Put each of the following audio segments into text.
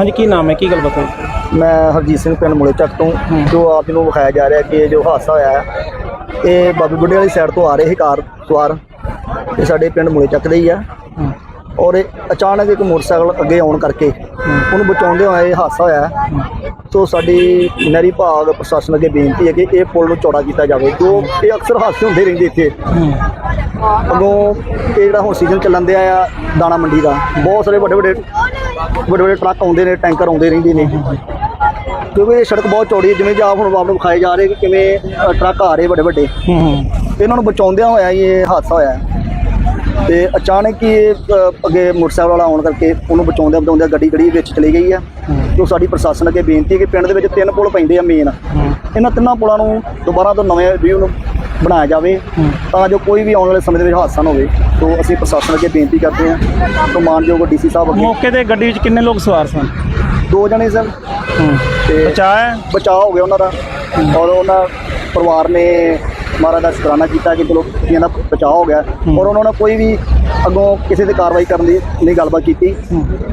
ਹਾਂਜੀ ਕੀ ਨਾਮ ਹੈ? ਕੀ ਗੱਲਬਾਤ ਹੋਈ ਮੈਂ ਹਰਜੀਤ ਸਿੰਘ ਪਿੰਡ ਮੁਲੇ ਚੱਕ ਤੋਂ ਜੋ ਆਪ ਜੀ ਨੂੰ ਵਿਖਾਇਆ ਜਾ ਰਿਹਾ ਕਿ ਇਹ ਜੋ ਹਾਦਸਾ ਹੋਇਆ ਹੈ ਇਹ ਬਾਬੀ ਬੁੱਢੇ ਵਾਲੀ ਸਾਈਡ ਤੋਂ ਆ ਰਹੇ ਸੀ ਕਾਰ ਸਵਾਰ। ਇਹ ਸਾਡੇ ਪਿੰਡ ਮੁਲੇ ਚੱਕ ਦੇ ਹੀ ਆ। ਔਰ ਇਹ ਅਚਾਨਕ ਇੱਕ ਮੋਟਰਸਾਈਕਲ ਅੱਗੇ ਆਉਣ ਕਰਕੇ ਉਹਨੂੰ ਬਚਾਉਂਦੇ ਹੋਏ ਇਹ ਹਾਦਸਾ ਹੋਇਆ ਹੈ। ਸੋ ਸਾਡੀ ਨਹਿਰੀ ਭਾਗ ਪ੍ਰਸ਼ਾਸਨ ਅੱਗੇ ਬੇਨਤੀ ਹੈ ਕਿ ਇਹ ਪੁਲ ਨੂੰ ਚੌੜਾ ਕੀਤਾ ਜਾਵੇ। ਜੋ ਇਹ ਅਕਸਰ ਹਾਦਸੇ ਹੁੰਦੇ ਰਹਿੰਦੇ ਇੱਥੇ। ਅੱਗੋਂ ਇਹ ਜਿਹੜਾ ਹੁਣ ਸੀਜ਼ਨ ਚੱਲਣ ਦਿਆ ਆ ਦਾਣਾ ਮੰਡੀ ਦਾ ਬਹੁਤ ਸਾਰੇ ਵੱਡੇ ਵੱਡੇ ਵੱਡੇ ਵੱਡੇ ਟਰੱਕ ਆਉਂਦੇ ਨੇ ਟੈਂਕਰ ਆਉਂਦੇ ਰਹਿੰਦੇ ਨੇ। ਕਿਉਂਕਿ ਇਹ ਸੜਕ ਬਹੁਤ ਚੌੜੀ ਹੈ ਜਿਵੇਂ ਜੀ ਆਪ ਹੁਣ ਆਪ ਨੂੰ ਵਿਖਾਏ ਜਾ ਰਹੇ ਕਿ ਕਿਵੇਂ ਟਰੱਕ ਆ ਰਹੇ ਵੱਡੇ ਵੱਡੇ। ਇਹਨਾਂ ਨੂੰ ਬਚਾਉਂਦਿਆਂ ਹੋਇਆ ਇਹ ਹਾਦਸਾ ਹੋਇਆ। ਤੇ ਅਚਾਨਕ ਹੀ ਅੱਗੇ ਮੋਟਰਸਾਈਕਲ ਵਾਲਾ ਆਉਣ ਕਰਕੇ ਉਹਨੂੰ ਬਚਾਉਂਦਿਆਂ ਬਚਾਉਂਦਿਆਂ ਗੱਡੀ ਗੱਡੀ ਵਿੱਚ ਚਲੀ ਗਈ ਆ। ਜੋ ਸਾਡੀ ਪ੍ਰਸ਼ਾਸਨ ਅੱਗੇ ਬੇਨਤੀ ਹੈ ਕਿ ਪਿੰਡ ਦੇ ਵਿੱਚ ਤਿੰਨ ਪੁਲ ਪੈਂਦੇ ਆ ਮੇਨ ਇਹਨਾਂ ਤਿੰਨਾਂ ਪੁਲਾਂ ਨੂੰ ਦੁਬਾਰਾ ਤੋਂ ਨਵੇਂ ਵਿਊ ਨੂੰ ਬਣਾਇਆ ਜਾਵੇ ਤਾਂ ਜੋ ਕੋਈ ਵੀ ਆਉਣ ਵਾਲੇ ਸਮੇਂ ਦੇ ਵਿੱਚ ਹਾਦਸਾ ਨਾ ਹੋਵੇ। ਤੋਂ ਅਸੀਂ ਪ੍ਰਸ਼ਾਸਨ ਅੱਗੇ ਬੇਨਤੀ ਕਰਦੇ ਹਾਂ ਤੋਂ ਮਾਨਯੋਗ ਡੀਸੀ ਸਾਹਿਬ ਅੱਗੇ। ਮੌਕੇ ਤੇ ਗੱਡੀ ਵਿੱਚ ਕਿੰਨੇ ਲੋਕ ਸਵਾਰ ਸਨ? ਦੋ ਜਣੇ ਸਰ ਤੇ ਬਚਾਇਆ ਬਚਾਅ ਹੋ ਗਿਆ ਉਹਨਾਂ ਦਾ। ਔਰ ਉਹਨਾਂ ਪਰਿਵਾਰ ਨੇ ਮਹਾਰਾਜ ਦਾ ਸ਼ੁਕਰਾਨਾ ਕੀਤਾ ਕਿ ਚਲੋ ਇਹਨਾਂ ਦਾ ਬਚਾਅ ਹੋ ਗਿਆ। ਔਰ ਉਹਨਾਂ ਨੇ ਕੋਈ ਵੀ ਅੱਗੋਂ ਕਿਸੇ ਤੇ ਕਾਰਵਾਈ ਕਰਨ ਦੀ ਨਹੀਂ ਗੱਲਬਾਤ ਕੀਤੀ।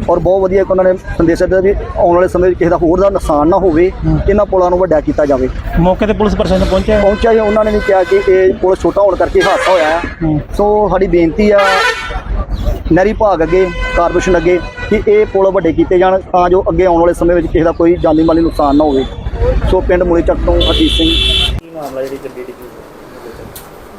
ਔਰ ਬਹੁਤ ਵਧੀਆ ਕਿ ਉਹਨਾਂ ਨੇ ਸੰਦੇਸ਼ ਦਿੱਤਾ ਵੀ ਆਉਣ ਵਾਲੇ ਸਮੇਂ ਵਿੱਚ ਕਿਸੇ ਦਾ ਹੋਰ ਦਾ ਨੁਕਸਾਨ ਨਾ ਹੋਵੇ ਇਹਨਾਂ ਪੁਲਾਂ ਨੂੰ ਵੱਡਾ ਕੀਤਾ ਜਾਵੇ। ਮੌਕੇ ਤੇ ਪੁਲਿਸ ਪ੍ਰਸ਼ਾਸਨ ਪਹੁੰਚਿਆ? ਪਹੁੰਚਿਆ ਜੀ ਉਹਨਾਂ ਨੇ ਵੀ ਕਿਹਾ ਕਿ ਇਹ ਪੁਲ ਛੋਟਾ ਹੋਣ ਕਰਕੇ ਹਾਦਸਾ ਹੋਇਆ ਹੈ। ਸੋ ਸਾਡੀ ਬੇਨਤੀ ਆ ਨਹਿਰੀ ਭਾਗ ਅੱਗੇ ਕਾਰਪੋਰੇਸ਼ਨ ਅੱਗੇ ਕਿ ਇਹ ਪੁਲ ਵੱਡੇ ਕੀਤੇ ਜਾਣ ਤਾਂ ਜੋ ਅੱਗੇ ਆਉਣ ਵਾਲੇ ਸਮੇਂ ਵਿੱਚ ਕਿਸੇ ਦਾ ਕੋਈ ਜਾਨੀ ਮਾਲੀ ਨੁਕਸਾਨ ਨਾ ਹੋਵੇ। ਸੋ ਪਿੰਡ ਮੂਲੇ ਚੱਕ ਤੋਂ ਹਰਜੀਤ ਸਿੰਘ। ਕੀ ਮਾਮਲਾ ਜਿਹੜੀ ਗੱਡੀ ਦੀ?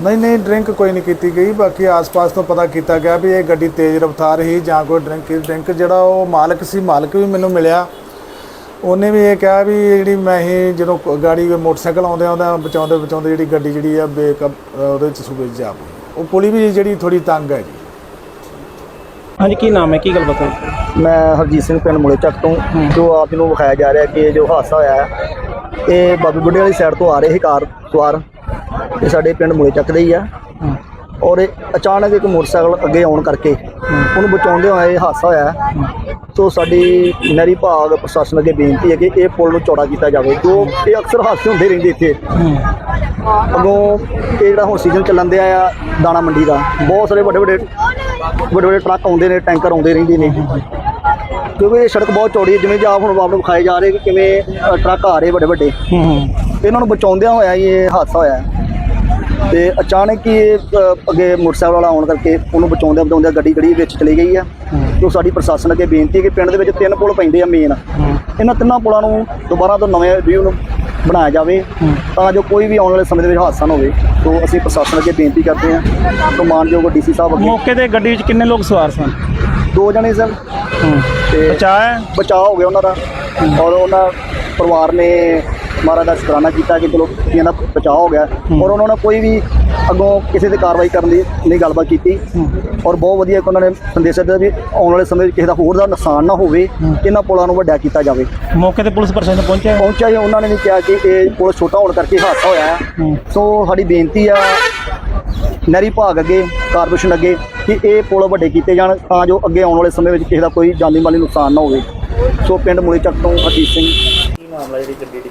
ਨਹੀਂ ਨਹੀਂ ਡਰਿੰਕ ਕੋਈ ਨਹੀਂ ਕੀਤੀ ਗਈ। ਬਾਕੀ ਆਸ-ਪਾਸ ਤੋਂ ਪਤਾ ਕੀਤਾ ਗਿਆ ਵੀ ਇਹ ਗੱਡੀ ਤੇਜ਼ ਰਫ਼ਤਾਰ ਹੀ ਜਾਂ ਕੋਈ ਡਰਿੰਕ ਡਰਿੰਕ ਜਿਹੜਾ ਉਹ ਮਾਲਕ ਸੀ ਮਾਲਕ ਵੀ ਮੈਨੂੰ ਮਿਲਿਆ। ਉਹਨੇ ਵੀ ਇਹ ਕਿਹਾ ਵੀ ਜਿਹੜੀ ਮੈਂ ਹੀ ਜਦੋਂ ਗਾੜੀ ਮੋਟਰਸਾਈਕਲ ਆਉਂਦੇ ਆਉਂਦਾ ਬਚਾਉਂਦੇ ਬਚਾਉਂਦੇ ਜਿਹੜੀ ਗੱਡੀ ਜਿਹੜੀ ਆ ਬੇਕ ਉਹਦੇ ਵਿੱਚ ਸੂਬੇ 'ਚ ਜਾ ਪਈ ਉਹ ਪੁਲੀ ਵੀ ਜਿਹੜੀ ਥੋੜੀ ਤੰਗ ਹੈ ਜੀ। ਹਾਂਜੀ ਕੀ ਨਾਮ ਹੈ? ਕੀ ਗੱਲਬਾਤ ਹੋਈ ਮੈਂ ਹਰਜੀਤ ਸਿੰਘ ਪਿੰਡ ਮੂਲੇ ਚੱਕ ਤੋਂ ਜੋ ਆਪ ਜੀ ਨੂੰ ਵਿਖਾਇਆ ਜਾ ਰਿਹਾ ਕਿ ਇਹ ਜੋ ਹਾਦਸਾ ਹੋਇਆ ਹੈ ਇਹ ਬਾਬੀ ਬੁੱਢੇ ਵਾਲੀ ਸਾਈਡ ਤੋਂ ਆ ਰਹੇ ਸੀ ਕਾਰ ਸਵਾਰ। ਇਹ ਸਾਡੇ ਪਿੰਡ ਮੂਲੇ ਚੱਕ ਦੇ ਹੀ ਆ। ਹੂੰ। ਔਰ ਇਹ ਅਚਾਨਕ ਇੱਕ ਮੋਟਰਸਾਈਕਲ ਅੱਗੇ ਆਉਣ ਕਰਕੇ ਉਹਨੂੰ ਬਚਾਉਂਦੇ ਹੋਏ ਇਹ ਹਾਦਸਾ ਹੋਇਆ। ਸੋ ਸਾਡੀ ਨਹਿਰੀ ਭਾਗ ਪ੍ਰਸ਼ਾਸਨ ਅੱਗੇ ਬੇਨਤੀ ਹੈ ਕਿ ਇਹ ਪੁਲ ਨੂੰ ਚੌੜਾ ਕੀਤਾ ਜਾਵੇ ਜੋ ਇਹ ਅਕਸਰ ਹਾਦਸੇ ਹੁੰਦੇ ਰਹਿੰਦੇ ਇੱਥੇ। ਅੱਗੋਂ ਇਹ ਜਿਹੜਾ ਹੁਣ ਸੀਜ਼ਨ ਚੱਲਣ ਦਿਆ ਆ ਦਾਣਾ ਮੰਡੀ ਦਾ ਬਹੁਤ ਸਾਰੇ ਵੱਡੇ ਵੱਡੇ ਵੱਡੇ ਵੱਡੇ ਟਰੱਕ ਆਉਂਦੇ ਨੇ ਟੈਂਕਰ ਆਉਂਦੇ ਰਹਿੰਦੇ ਨੇ। ਕਿਉਂਕਿ ਇਹ ਸੜਕ ਬਹੁਤ ਚੌੜੀ ਹੈ ਜਿਵੇਂ ਜੀ ਆਪ ਹੁਣ ਆਪ ਨੂੰ ਵਿਖਾਏ ਜਾ ਰਹੇ ਕਿ ਕਿਵੇਂ ਟਰੱਕ ਆ ਰਹੇ ਵੱਡੇ ਵੱਡੇ। ਇਹਨਾਂ ਨੂੰ ਬਚਾਉਂਦਿਆਂ ਹੋਇਆ ਇਹ ਹਾਦਸਾ ਹੋਇਆ। ਤੇ ਅਚਾਨਕ ਹੀ ਇਹ, ਅ, ਅੱਗੇ ਮੋਟਰਸਾਈਕਲ ਵਾਲਾ ਆਉਣ ਕਰਕੇ ਉਹਨੂੰ ਬਚਾਉਂਦਿਆਂ ਬਚਾਉਂਦਿਆਂ ਗੱਡੀ ਗੱਡੀ ਵਿੱਚ ਚਲੀ ਗਈ ਆ। ਜੋ ਸਾਡੀ ਪ੍ਰਸ਼ਾਸਨ ਅੱਗੇ ਬੇਨਤੀ ਹੈ ਕਿ ਪਿੰਡ ਦੇ ਵਿੱਚ ਤਿੰਨ ਪੁਲ ਪੈਂਦੇ ਆ ਮੇਨ ਇਹਨਾਂ ਤਿੰਨਾਂ ਪੁਲਾਂ ਨੂੰ ਦੁਬਾਰਾ ਤੋਂ ਨਵੇਂ ਵਿਊ ਨੂੰ ਬਣਾਇਆ ਜਾਵੇ ਤਾਂ ਜੋ ਕੋਈ ਵੀ ਆਉਣ ਵਾਲੇ ਸਮੇਂ ਦੇ ਵਿੱਚ ਹਾਦਸਾ ਨਾ ਹੋਵੇ। ਤੋਂ ਅਸੀਂ ਪ੍ਰਸ਼ਾਸਨ ਅੱਗੇ ਬੇਨਤੀ ਕਰਦੇ ਹਾਂ ਤੋਂ ਮਾਨਯੋਗ ਡੀਸੀ ਸਾਹਿਬ ਅੱਗੇ। ਮੌਕੇ ਤੇ ਗੱਡੀ ਵਿੱਚ ਕਿੰਨੇ ਲੋਕ ਸਵਾਰ ਸਨ? ਦੋ ਜਣੇ ਹੂੰ। ਤੇ ਬਚਾਇਆ ਬਚਾਅ ਹੋ ਗਿਆ ਉਹਨਾਂ ਦਾ। ਔਰ ਉਹਨਾਂ ਪਰਿਵਾਰ ਨੇ ਮਹਾਰਾਜ ਦਾ ਸ਼ੁਕਰਾਨਾ ਕੀਤਾ ਕਿ ਚਲੋ ਇਹਨਾਂ ਦਾ ਬਚਾਅ ਹੋ ਗਿਆ। ਔਰ ਉਹਨਾਂ ਨੇ ਕੋਈ ਵੀ ਅੱਗੋਂ ਕਿਸੇ ਤੇ ਕਾਰਵਾਈ ਕਰਨ ਦੀ ਨਹੀਂ ਗੱਲਬਾਤ ਕੀਤੀ। ਔਰ ਬਹੁਤ ਵਧੀਆ ਕਿ ਉਹਨਾਂ ਨੇ ਸੰਦੇਸ਼ ਦਿੱਤਾ ਵੀ ਆਉਣ ਵਾਲੇ ਸਮੇਂ ਵਿੱਚ ਕਿਸੇ ਦਾ ਹੋਰ ਦਾ ਨੁਕਸਾਨ ਨਾ ਹੋਵੇ ਇਹਨਾਂ ਪੁਲਾਂ ਨੂੰ ਵੱਡਾ ਕੀਤਾ ਜਾਵੇ। ਮੌਕੇ ਤੇ ਪੁਲਿਸ ਪ੍ਰਸ਼ਾਸਨ ਪਹੁੰਚਿਆ? ਪਹੁੰਚਿਆ ਜੀ ਉਹਨਾਂ ਨੇ ਵੀ ਕਿਹਾ ਕਿ ਇਹ ਪੁਲ ਛੋਟਾ ਹੋਣ ਕਰਕੇ ਹਾਦਸਾ ਹੋਇਆ ਹੈ। ਸੋ ਸਾਡੀ ਬੇਨਤੀ ਆ ਨਹਿਰੀ ਭਾਗ ਅੱਗੇ ਕਾਰਪੋਰੇਸ਼ਨ ਅੱਗੇ ਕਿ ਇਹ ਪੁਲ ਵੱਡੇ ਕੀਤੇ ਜਾਣ ਤਾਂ ਜੋ ਅੱਗੇ ਆਉਣ ਵਾਲੇ ਸਮੇਂ ਵਿੱਚ ਕਿਸੇ ਦਾ ਕੋਈ ਜਾਨੀ ਮਾਲੀ ਨੁਕਸਾਨ ਨਾ ਹੋਵੇ। ਸੋ ਪਿੰਡ ਮੂਲੇ ਚੱਕ ਤੋਂ ਹਰਜੀਤ ਸਿੰਘ। ਕੀ ਮਾਮਲਾ ਜਿਹੜੀ ਗੱਡੀ ਦੀ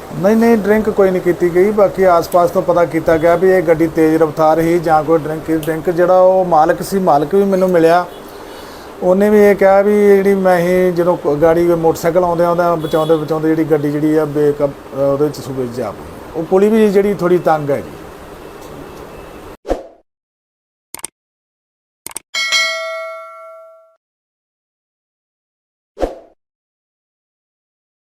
ਨਹੀਂ ਨਹੀਂ ਡਰਿੰਕ ਕੋਈ ਨਹੀਂ ਕੀਤੀ ਗਈ। ਬਾਕੀ ਆਸ-ਪਾਸ ਤੋਂ ਪਤਾ ਕੀਤਾ ਗਿਆ ਵੀ ਇਹ ਗੱਡੀ ਤੇਜ਼ ਰਫ਼ਤਾਰ ਹੀ ਜਾਂ ਕੋਈ ਡਰਿੰਕ ਡਰਿੰਕ ਜਿਹੜਾ ਉਹ ਮਾਲਕ ਸੀ, ਮਾਲਕ ਵੀ ਮੈਨੂੰ ਮਿਲਿਆ। ਉਹਨੇ ਵੀ ਇਹ ਕਿਹਾ ਵੀ ਜਿਹੜੀ ਮੈਂ ਹੀ ਜਦੋਂ ਗਾੜੀ ਮੋਟਰਸਾਈਕਲ ਆਉਂਦੇ ਆਉਂਦਾ ਬਚਾਉਂਦੇ ਬਚਾਉਂਦੇ ਜਿਹੜੀ ਗੱਡੀ ਜਿਹੜੀ ਆ ਬੇਕ ਉਹਦੇ ਵਿੱਚ ਸੂਬੇ 'ਚ ਜਾ ਪਈ ਉਹ ਪੁਲੀ ਵੀ ਜਿਹੜੀ ਥੋੜੀ ਤੰਗ ਹੈ ਜੀ